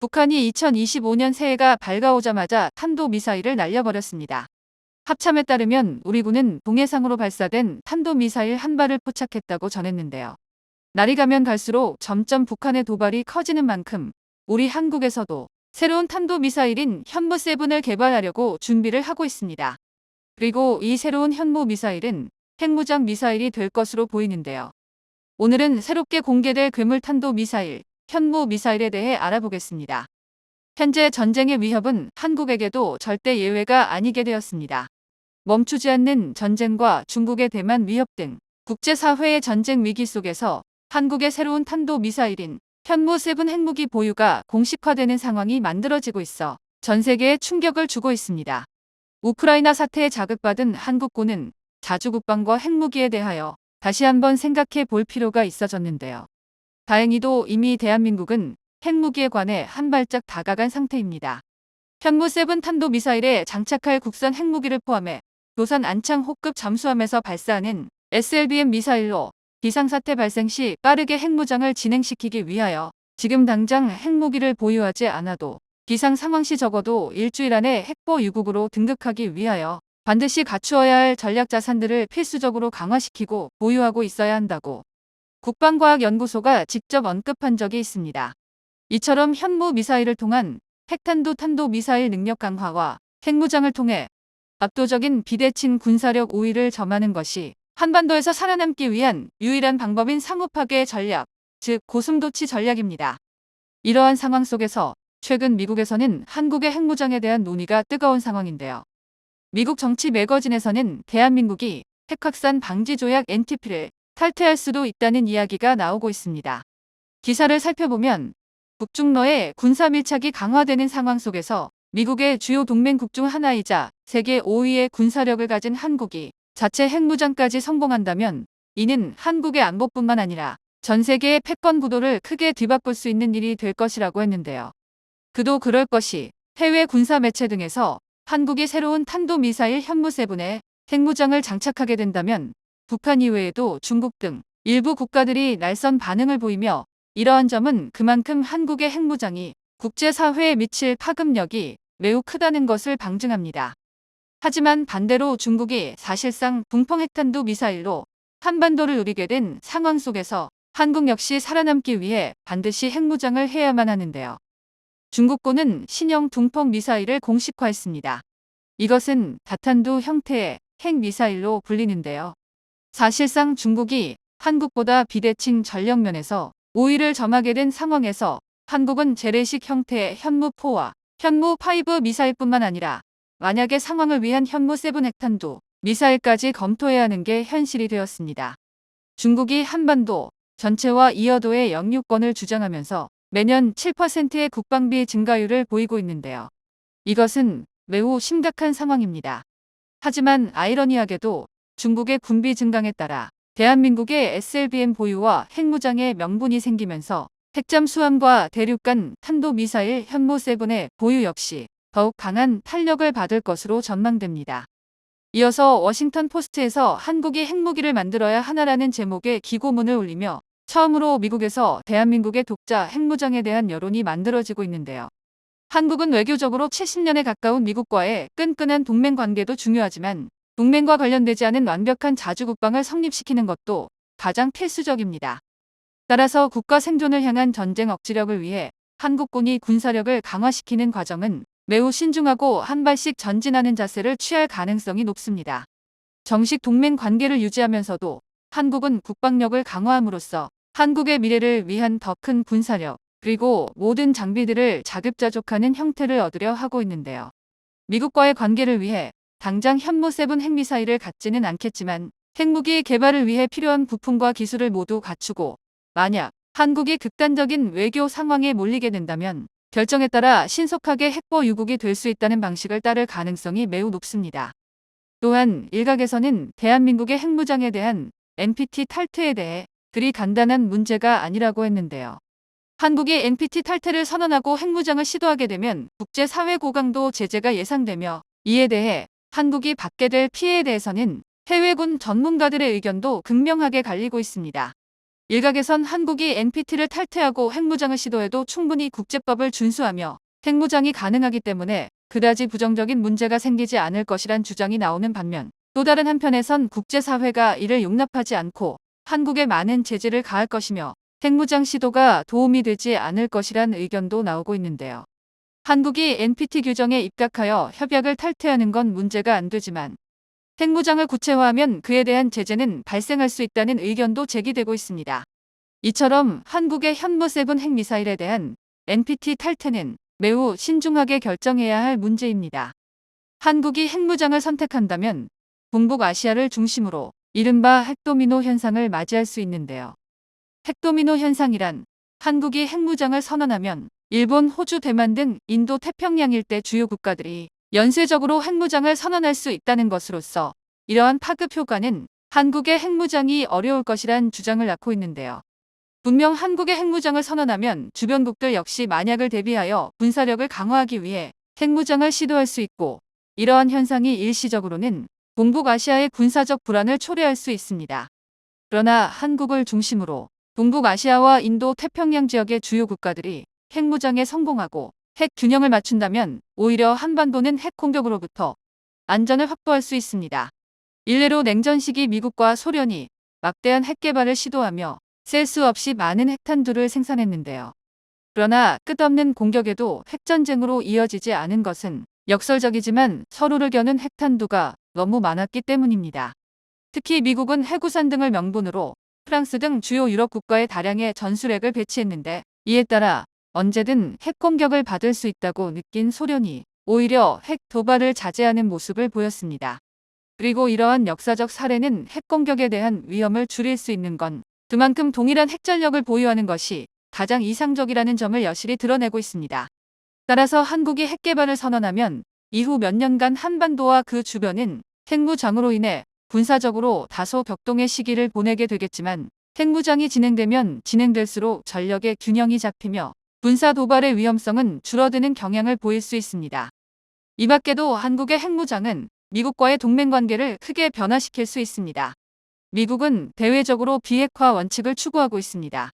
북한이 2025년 새해가 밝아오자마자 탄도미사일을 날려버렸습니다. 합참에 따르면 우리 군은 동해상으로 발사된 탄도미사일 한 발을 포착했다고 전했는데요. 날이 가면 갈수록 점점 북한의 도발이 커지는 만큼 우리 한국에서도 새로운 탄도미사일인 현무7을 개발하려고 준비를 하고 있습니다. 그리고 이 새로운 현무 미사일은 핵무장 미사일이 될 것으로 보이는데요. 오늘은 새롭게 공개될 괴물 탄도 미사일, 현무 미사일에 대해 알아보겠습니다. 현재 전쟁의 위협은 한국에게도 절대 예외가 아니게 되었습니다. 멈추지 않는 전쟁과 중국의 대만 위협 등 국제사회의 전쟁 위기 속에서 한국의 새로운 탄도 미사일인 현무7 핵무기 보유가 공식화되는 상황이 만들어지고 있어 전 세계에 충격을 주고 있습니다. 우크라이나 사태에 자극받은 한국군은 자주국방과 핵무기에 대하여 다시 한번 생각해 볼 필요가 있어졌는데요. 다행히도 이미 대한민국은 핵무기에 관해 한 발짝 다가간 상태입니다. 현무7 탄도 미사일에 장착할 국산 핵무기를 포함해 도산 안창 호급 잠수함에서 발사하는 SLBM 미사일로 비상사태 발생 시 빠르게 핵무장을 진행시키기 위하여 지금 당장 핵무기를 보유하지 않아도 비상 상황 시 적어도 일주일 안에 핵보 유국으로 등극하기 위하여 반드시 갖추어야 할 전략 자산들을 필수적으로 강화시키고 보유하고 있어야 한다고 국방과학연구소가 직접 언급한 적이 있습니다. 이처럼 현무 미사일을 통한 핵탄도 탄도 미사일 능력 강화와 핵무장을 통해 압도적인 비대칭 군사력 우위를 점하는 것이 한반도에서 살아남기 위한 유일한 방법인 상호 파괴 전략, 즉 고슴도치 전략입니다. 이러한 상황 속에서 최근 미국에서는 한국의 핵무장에 대한 논의가 뜨거운 상황인데요. 미국 정치 매거진에서는 대한민국이 핵확산 방지 조약 NTP를 탈퇴할 수도 있다는 이야기가 나오고 있습니다. 기사를 살펴보면 북중러의 군사 밀착이 강화되는 상황 속에서 미국의 주요 동맹국 중 하나이자 세계 5위의 군사력을 가진 한국이 자체 핵무장까지 성공한다면 이는 한국의 안보뿐만 아니라 전 세계의 패권 구도를 크게 뒤바꿀 수 있는 일이 될 것이라고 했는데요. 그도 그럴 것이 해외 군사 매체 등에서 한국이 새로운 탄도미사일 현무 세븐에 핵무장을 장착하게 된다면 북한 이외에도 중국 등 일부 국가들이 날선 반응을 보이며 이러한 점은 그만큼 한국의 핵무장이 국제사회에 미칠 파급력이 매우 크다는 것을 방증합니다. 하지만 반대로 중국이 사실상 붕펑 핵탄도 미사일로 한반도를 누리게 된 상황 속에서 한국 역시 살아남기 위해 반드시 핵무장을 해야만 하는데요. 중국군은 신형 둥펑 미사일을 공식화했습니다. 이것은 다탄두 형태의 핵미사일로 불리는데요. 사실상 중국이 한국보다 비대칭 전력면에서 우위를 점하게 된 상황에서 한국은 재래식 형태의 현무4와 현무5 미사일뿐만 아니라 만약의 상황을 위한 현무7 핵탄두 미사일까지 검토해야 하는 게 현실이 되었습니다. 중국이 한반도 전체와 이어도의 영유권을 주장하면서 매년 7%의 국방비 증가율을 보이고 있는데요. 이것은 매우 심각한 상황입니다. 하지만 아이러니하게도 중국의 군비 증강에 따라 대한민국의 SLBM 보유와 핵무장의 명분이 생기면서 핵잠 수함과 대륙 간 탄도미사일 현무7의 보유 역시 더욱 강한 탄력을 받을 것으로 전망됩니다. 이어서 워싱턴 포스트에서 한국이 핵무기를 만들어야 하나라는 제목의 기고문을 올리며 처음으로 미국에서 대한민국의 독자 핵무장에 대한 여론이 만들어지고 있는데요. 한국은 외교적으로 70년에 가까운 미국과의 끈끈한 동맹 관계도 중요하지만 동맹과 관련되지 않은 완벽한 자주국방을 성립시키는 것도 가장 필수적입니다. 따라서 국가 생존을 향한 전쟁 억지력을 위해 한국군이 군사력을 강화시키는 과정은 매우 신중하고 한 발씩 전진하는 자세를 취할 가능성이 높습니다. 정식 동맹 관계를 유지하면서도 한국은 국방력을 강화함으로써 한국의 미래를 위한 더 큰 군사력, 그리고 모든 장비들을 자급자족하는 형태를 얻으려 하고 있는데요. 미국과의 관계를 위해 당장 현무7 핵미사일을 갖지는 않겠지만 핵무기 개발을 위해 필요한 부품과 기술을 모두 갖추고 만약 한국이 극단적인 외교 상황에 몰리게 된다면 결정에 따라 신속하게 핵보 유국이 될 수 있다는 방식을 따를 가능성이 매우 높습니다. 또한 일각에서는 대한민국의 핵무장에 대한 NPT 탈퇴에 대해 그리 간단한 문제가 아니라고 했는데요. 한국이 NPT 탈퇴를 선언하고 핵무장을 시도하게 되면 국제사회 고강도 제재가 예상되며 이에 대해 한국이 받게 될 피해에 대해서는 해외군 전문가들의 의견도 극명하게 갈리고 있습니다. 일각에선 한국이 NPT를 탈퇴하고 핵무장을 시도해도 충분히 국제법을 준수하며 핵무장이 가능하기 때문에 그다지 부정적인 문제가 생기지 않을 것이란 주장이 나오는 반면 또 다른 한편에선 국제사회가 이를 용납하지 않고 한국에 많은 제재를 가할 것이며 핵무장 시도가 도움이 되지 않을 것이란 의견도 나오고 있는데요. 한국이 NPT 규정에 입각하여 협약을 탈퇴하는 건 문제가 안 되지만 핵무장을 구체화하면 그에 대한 제재는 발생할 수 있다는 의견도 제기되고 있습니다. 이처럼 한국의 현무 세븐 핵미사일에 대한 NPT 탈퇴는 매우 신중하게 결정해야 할 문제입니다. 한국이 핵무장을 선택한다면 동북 아시아를 중심으로 이른바 핵도미노 현상을 맞이할 수 있는데요. 핵도미노 현상이란 한국이 핵무장을 선언하면 일본, 호주, 대만 등 인도 태평양 일대 주요 국가들이 연쇄적으로 핵무장을 선언할 수 있다는 것으로서 이러한 파급 효과는 한국의 핵무장이 어려울 것이란 주장을 낳고 있는데요. 분명 한국의 핵무장을 선언하면 주변국들 역시 만약을 대비하여 군사력을 강화하기 위해 핵무장을 시도할 수 있고 이러한 현상이 일시적으로는 동북 아시아의 군사적 불안을 초래할 수 있습니다. 그러나 한국을 중심으로 동북아시아와 인도 태평양 지역의 주요 국가들이 핵무장에 성공하고 핵 균형을 맞춘다면 오히려 한반도는 핵 공격으로부터 안전을 확보할 수 있습니다. 일례로 냉전 시기 미국과 소련이 막대한 핵 개발을 시도하며 셀 수 없이 많은 핵탄두를 생산했는데요. 그러나 끝없는 공격에도 핵전쟁으로 이어지지 않은 것은 역설적이지만 서로를 겨눈 핵탄두가 너무 많았기 때문입니다. 특히 미국은 해구산 등을 명분으로 프랑스 등 주요 유럽 국가에 다량의 전술핵을 배치했는데 이에 따라 언제든 핵 공격을 받을 수 있다고 느낀 소련이 오히려 핵 도발을 자제하는 모습을 보였습니다. 그리고 이러한 역사적 사례는 핵 공격에 대한 위험을 줄일 수 있는 건 그만큼 동일한 핵전력을 보유하는 것이 가장 이상적이라는 점을 여실히 드러내고 있습니다. 따라서 한국이 핵 개발을 선언하면 이후 몇 년간 한반도와 그 주변은 핵무장으로 인해 군사적으로 다소 격동의 시기를 보내게 되겠지만 핵무장이 진행되면 진행될수록 전력의 균형이 잡히며 군사 도발의 위험성은 줄어드는 경향을 보일 수 있습니다. 이 밖에도 한국의 핵무장은 미국과의 동맹 관계를 크게 변화시킬 수 있습니다. 미국은 대외적으로 비핵화 원칙을 추구하고 있습니다.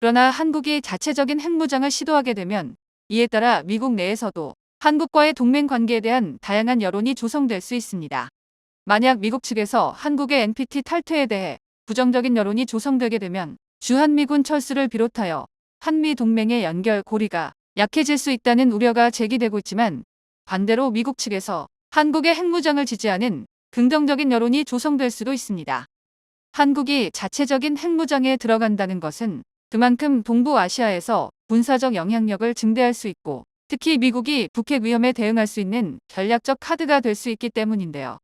그러나 한국이 자체적인 핵무장을 시도하게 되면 이에 따라 미국 내에서도 한국과의 동맹 관계에 대한 다양한 여론이 조성될 수 있습니다. 만약 미국 측에서 한국의 NPT 탈퇴에 대해 부정적인 여론이 조성되게 되면 주한미군 철수를 비롯하여 한미 동맹의 연결 고리가 약해질 수 있다는 우려가 제기되고 있지만 반대로 미국 측에서 한국의 핵무장을 지지하는 긍정적인 여론이 조성될 수도 있습니다. 한국이 자체적인 핵무장에 들어간다는 것은 그만큼 동부아시아에서 군사적 영향력을 증대할 수 있고 특히 미국이 북핵 위험에 대응할 수 있는 전략적 카드가 될 수 있기 때문인데요.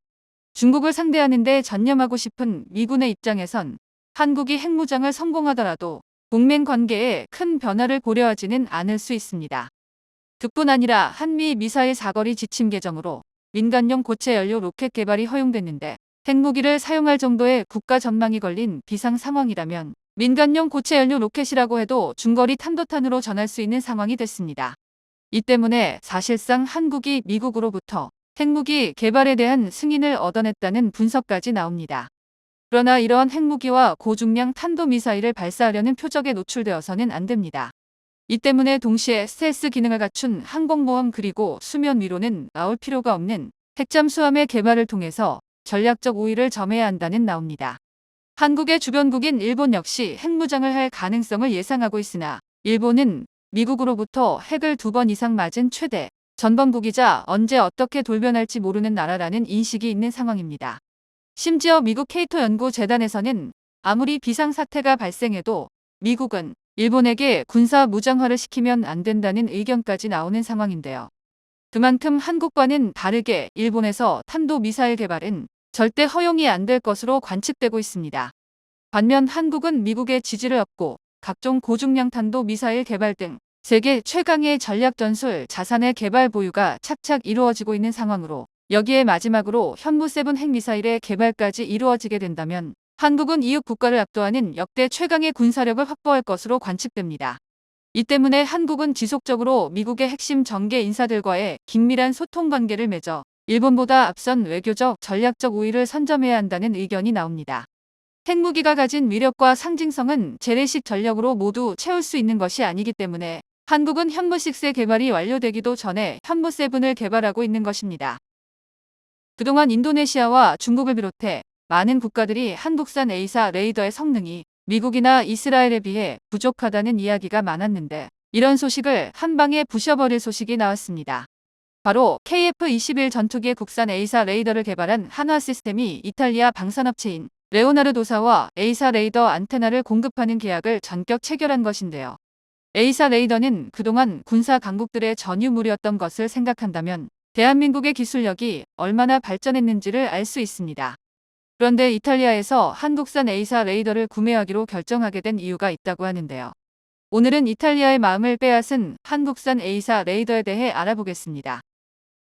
중국을 상대하는 데 전념하고 싶은 미군의 입장에선 한국이 핵무장을 성공하더라도 동맹 관계에 큰 변화를 고려하지는 않을 수 있습니다. 그뿐 아니라 한미 미사일 사거리 지침 개정으로 민간용 고체 연료 로켓 개발이 허용됐는데 핵무기를 사용할 정도의 국가 전망이 걸린 비상 상황이라면 민간용 고체 연료 로켓이라고 해도 중거리 탄도탄으로 전할 수 있는 상황이 됐습니다. 이 때문에 사실상 한국이 미국으로부터 핵무기 개발에 대한 승인을 얻어냈다는 분석까지 나옵니다. 그러나 이러한 핵무기와 고중량 탄도미사일을 발사하려는 표적에 노출되어서는 안 됩니다. 이 때문에 동시에 스텔스 기능을 갖춘 항공모함 그리고 수면 위로는 나올 필요가 없는 핵잠수함의 개발을 통해서 전략적 우위를 점해야 한다는 나옵니다. 한국의 주변국인 일본 역시 핵무장을 할 가능성을 예상하고 있으나 일본은 미국으로부터 핵을 두 번 이상 맞은 최대 전범국이자 언제 어떻게 돌변할지 모르는 나라라는 인식이 있는 상황입니다. 심지어 미국 케이토 연구 재단에서는 아무리 비상사태가 발생해도 미국은 일본에게 군사 무장화를 시키면 안 된다는 의견까지 나오는 상황인데요. 그만큼 한국과는 다르게 일본에서 탄도 미사일 개발은 절대 허용이 안 될 것으로 관측되고 있습니다. 반면 한국은 미국의 지지를 얻고 각종 고중량 탄도 미사일 개발 등 세계 최강의 전략 전술 자산의 개발 보유가 착착 이루어지고 있는 상황으로 여기에 마지막으로 현무 세븐 핵미사일의 개발까지 이루어지게 된다면 한국은 이웃 국가를 압도하는 역대 최강의 군사력을 확보할 것으로 관측됩니다. 이 때문에 한국은 지속적으로 미국의 핵심 정계 인사들과의 긴밀한 소통 관계를 맺어 일본보다 앞선 외교적 전략적 우위를 선점해야 한다는 의견이 나옵니다. 핵무기가 가진 위력과 상징성은 재래식 전력으로 모두 채울 수 있는 것이 아니기 때문에 한국은 현무6의 개발이 완료되기도 전에 현무7을 개발하고 있는 것입니다. 그동안 인도네시아와 중국을 비롯해 많은 국가들이 한국산 A사 레이더의 성능이 미국이나 이스라엘에 비해 부족하다는 이야기가 많았는데 이런 소식을 한 방에 부셔버릴 소식이 나왔습니다. 바로 KF-21 전투기의 국산 A사 레이더를 개발한 한화 시스템이 이탈리아 방산업체인 레오나르도사와 A사 레이더 안테나를 공급하는 계약을 전격 체결한 것인데요. A사 레이더는 그동안 군사 강국들의 전유물이었던 것을 생각한다면 대한민국의 기술력이 얼마나 발전했는지를 알 수 있습니다. 그런데 이탈리아에서 한국산 A사 레이더를 구매하기로 결정하게 된 이유가 있다고 하는데요. 오늘은 이탈리아의 마음을 빼앗은 한국산 A사 레이더에 대해 알아보겠습니다.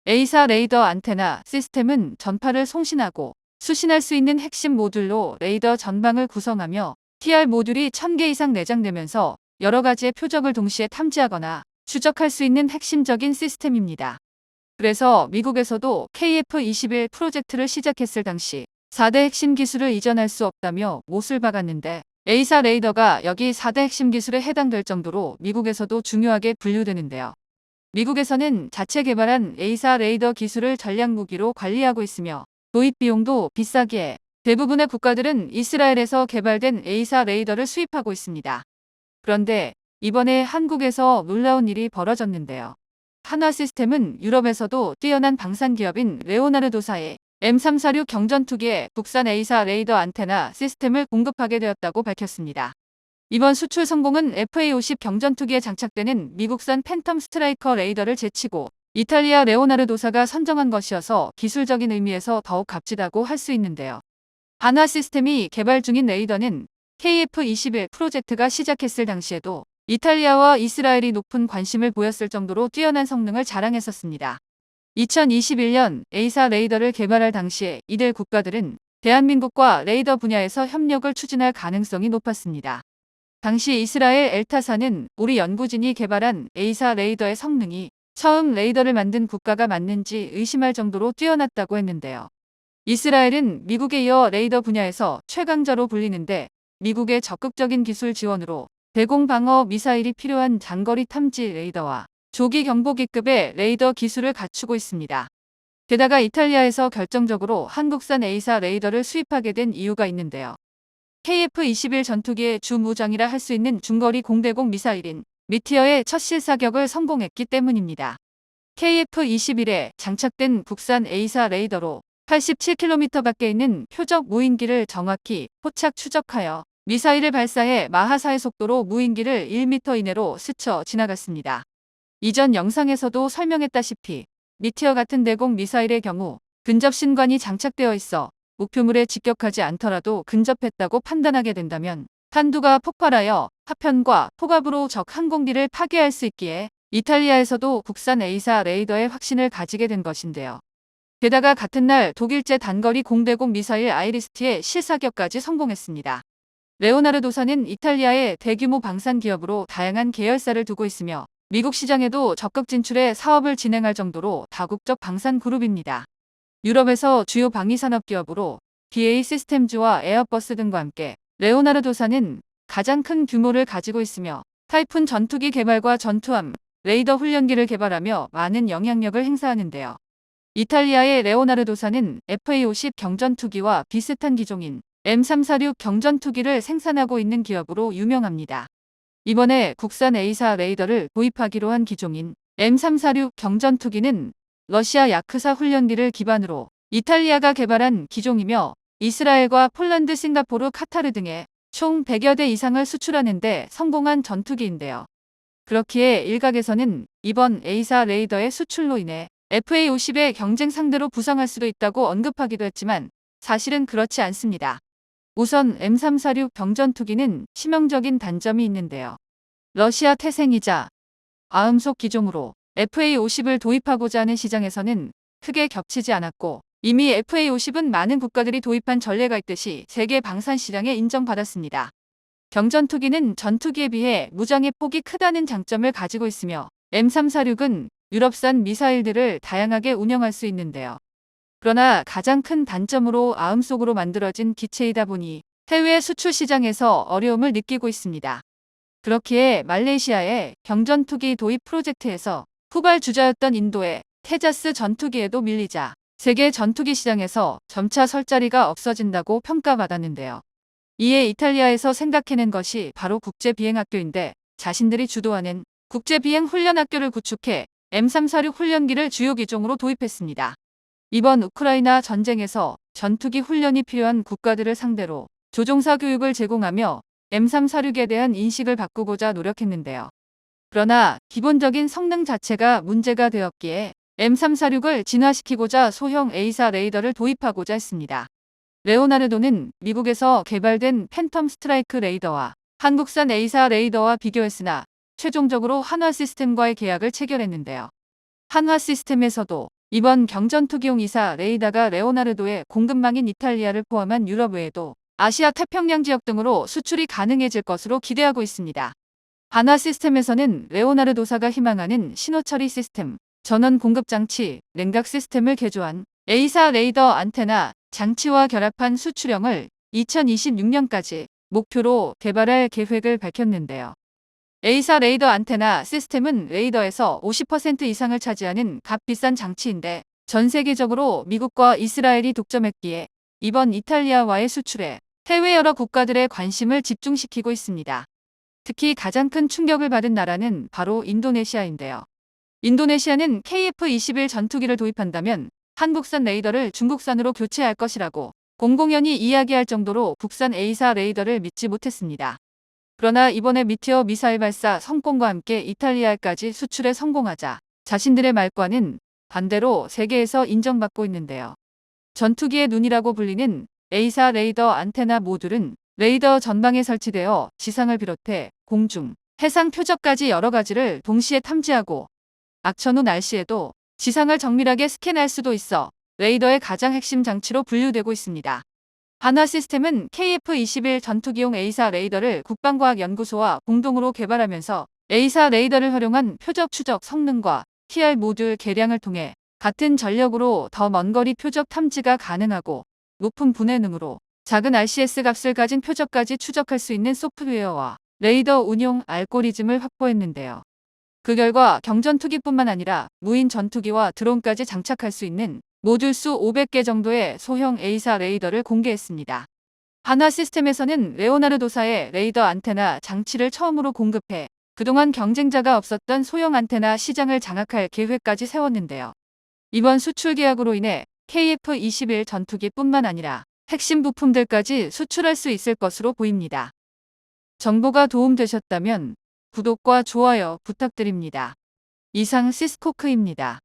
A사 레이더 안테나 시스템은 전파를 송신하고 수신할 수 있는 핵심 모듈로 레이더 전방을 구성하며 TR 모듈이 1000개 이상 내장되면서 여러 가지의 표적을 동시에 탐지하거나 추적할 수 있는 핵심적인 시스템입니다. 그래서 미국에서도 KF-21 프로젝트를 시작했을 당시 4대 핵심 기술을 이전할 수 없다며 못을 박았는데 A사 레이더가 여기 4대 핵심 기술에 해당될 정도로 미국에서도 중요하게 분류되는데요. 미국에서는 자체 개발한 A사 레이더 기술을 전략 무기로 관리하고 있으며 도입 비용도 비싸기에 대부분의 국가들은 이스라엘에서 개발된 A사 레이더를 수입하고 있습니다. 그런데 이번에 한국에서 놀라운 일이 벌어졌는데요. 한화 시스템은 유럽에서도 뛰어난 방산 기업인 레오나르도사의 M346 경전투기에 국산 A사 레이더 안테나 시스템을 공급하게 되었다고 밝혔습니다. 이번 수출 성공은 FA50 경전투기에 장착되는 미국산 팬텀 스트라이커 레이더를 제치고 이탈리아 레오나르도사가 선정한 것이어서 기술적인 의미에서 더욱 값지다고 할 수 있는데요. 한화 시스템이 개발 중인 레이더는 KF-21 프로젝트가 시작했을 당시에도 이탈리아와 이스라엘이 높은 관심을 보였을 정도로 뛰어난 성능을 자랑했었습니다. 2021년 A사 레이더를 개발할 당시에 이들 국가들은 대한민국과 레이더 분야에서 협력을 추진할 가능성이 높았습니다. 당시 이스라엘 엘타사는 우리 연구진이 개발한 A사 레이더의 성능이 처음 레이더를 만든 국가가 맞는지 의심할 정도로 뛰어났다고 했는데요. 이스라엘은 미국에 이어 레이더 분야에서 최강자로 불리는데 미국의 적극적인 기술 지원으로 대공 방어 미사일이 필요한 장거리 탐지 레이더와 조기 경보기급의 레이더 기술을 갖추고 있습니다. 게다가 이탈리아에서 결정적으로 한국산 A사 레이더를 수입하게 된 이유가 있는데요. KF-21 전투기의 주무장이라 할 수 있는 중거리 공대공 미사일인 미티어의 첫 실사격을 성공했기 때문입니다. KF-21에 장착된 국산 A사 레이더로 87km 밖에 있는 표적 무인기를 정확히 포착 추적하여 미사일을 발사해 마하사의 속도로 무인기를 1m 이내로 스쳐 지나갔습니다. 이전 영상에서도 설명했다시피 미티어 같은 대공 미사일의 경우 근접 신관이 장착되어 있어 목표물에 직격하지 않더라도 근접했다고 판단하게 된다면 탄두가 폭발하여 파편과 폭압으로 적 항공기를 파괴할 수 있기에 이탈리아에서도 국산 A사 레이더의 확신을 가지게 된 것인데요. 게다가 같은 날 독일제 단거리 공대공 미사일 아이리스티의 실사격까지 성공했습니다. 레오나르 도사는 이탈리아의 대규모 방산 기업으로 다양한 계열사를 두고 있으며 미국 시장에도 적극 진출해 사업을 진행할 정도로 다국적 방산 그룹입니다. 유럽에서 주요 방위산업 기업으로 BA 시스템즈와 에어버스 등과 함께 레오나르 도사는 가장 큰 규모를 가지고 있으며 타이푼 전투기 개발과 전투함, 레이더 훈련기를 개발하며 많은 영향력을 행사하는데요. 이탈리아의 레오나르 도사는 FA50 경전투기와 비슷한 기종인 M346 경전투기를 생산하고 있는 기업으로 유명합니다. 이번에 국산 A사 레이더를 도입하기로 한 기종인 M346 경전투기는 러시아 야크사 훈련기를 기반으로 이탈리아가 개발한 기종이며 이스라엘과 폴란드, 싱가포르, 카타르 등에 총 100여 대 이상을 수출하는 데 성공한 전투기인데요. 그렇기에 일각에서는 이번 A사 레이더의 수출로 인해 FA50의 경쟁 상대로 부상할 수도 있다고 언급하기도 했지만 사실은 그렇지 않습니다. 우선 M346 경전투기는 치명적인 단점이 있는데요. 러시아 태생이자 아음속 기종으로 FA50을 도입하고자 하는 시장에서는 크게 겹치지 않았고 이미 FA50은 많은 국가들이 도입한 전례가 있듯이 세계 방산 시장에 인정받았습니다. 경전투기는 전투기에 비해 무장의 폭이 크다는 장점을 가지고 있으며 M346은 유럽산 미사일들을 다양하게 운영할 수 있는데요. 그러나 가장 큰 단점으로 아음속으로 만들어진 기체이다 보니 해외 수출 시장에서 어려움을 느끼고 있습니다. 그렇기에 말레이시아의 경전투기 도입 프로젝트에서 후발 주자였던 인도의 테자스 전투기에도 밀리자 세계 전투기 시장에서 점차 설 자리가 없어진다고 평가받았는데요. 이에 이탈리아에서 생각해낸 것이 바로 국제비행학교인데 자신들이 주도하는 국제비행훈련학교를 구축해 M346 훈련기를 주요 기종으로 도입했습니다. 이번 우크라이나 전쟁에서 전투기 훈련이 필요한 국가들을 상대로 조종사 교육을 제공하며 M346에 대한 인식을 바꾸고자 노력했는데요. 그러나 기본적인 성능 자체가 문제가 되었기에 M346을 진화시키고자 소형 A사 레이더를 도입하고자 했습니다. 레오나르도는 미국에서 개발된 팬텀 스트라이크 레이더와 한국산 A사 레이더와 비교했으나 최종적으로 한화 시스템과의 계약을 체결했는데요. 한화 시스템에서도 이번 경전투기용 이사 레이더가 레오나르도의 공급망인 이탈리아를 포함한 유럽 외에도 아시아 태평양 지역 등으로 수출이 가능해질 것으로 기대하고 있습니다. 한화 시스템에서는 레오나르도사가 희망하는 신호처리 시스템, 전원 공급 장치, 냉각 시스템을 개조한 A사 레이더 안테나 장치와 결합한 수출형을 2026년까지 목표로 개발할 계획을 밝혔는데요. A사 레이더 안테나 시스템은 레이더에서 50% 이상을 차지하는 값비싼 장치인데 전 세계적으로 미국과 이스라엘이 독점했기에 이번 이탈리아와의 수출에 해외 여러 국가들의 관심을 집중시키고 있습니다. 특히 가장 큰 충격을 받은 나라는 바로 인도네시아인데요. 인도네시아는 KF-21 전투기를 도입한다면 한국산 레이더를 중국산으로 교체할 것이라고 공공연히 이야기할 정도로 국산 A사 레이더를 믿지 못했습니다. 그러나 이번에 미티어 미사일 발사 성공과 함께 이탈리아까지 수출에 성공하자 자신들의 말과는 반대로 세계에서 인정받고 있는데요. 전투기의 눈이라고 불리는 A사 레이더 안테나 모듈은 레이더 전방에 설치되어 지상을 비롯해 공중, 해상 표적까지 여러 가지를 동시에 탐지하고 악천 후 날씨에도 지상을 정밀하게 스캔할 수도 있어 레이더의 가장 핵심 장치로 분류되고 있습니다. 한화 시스템은 KF-21 전투기용 A사 레이더를 국방과학연구소와 공동으로 개발하면서 A사 레이더를 활용한 표적 추적 성능과 TR 모듈 개량을 통해 같은 전력으로 더 먼 거리 표적 탐지가 가능하고 높은 분해능으로 작은 RCS 값을 가진 표적까지 추적할 수 있는 소프트웨어와 레이더 운용 알고리즘을 확보했는데요. 그 결과 경전투기뿐만 아니라 무인 전투기와 드론까지 장착할 수 있는 모듈 수 500개 정도의 소형 A사 레이더를 공개했습니다. 한화 시스템에서는 레오나르도사의 레이더 안테나 장치를 처음으로 공급해 그동안 경쟁자가 없었던 소형 안테나 시장을 장악할 계획까지 세웠는데요. 이번 수출 계약으로 인해 KF-21 전투기뿐만 아니라 핵심 부품들까지 수출할 수 있을 것으로 보입니다. 정보가 도움되셨다면 구독과 좋아요 부탁드립니다. 이상 시스코크입니다.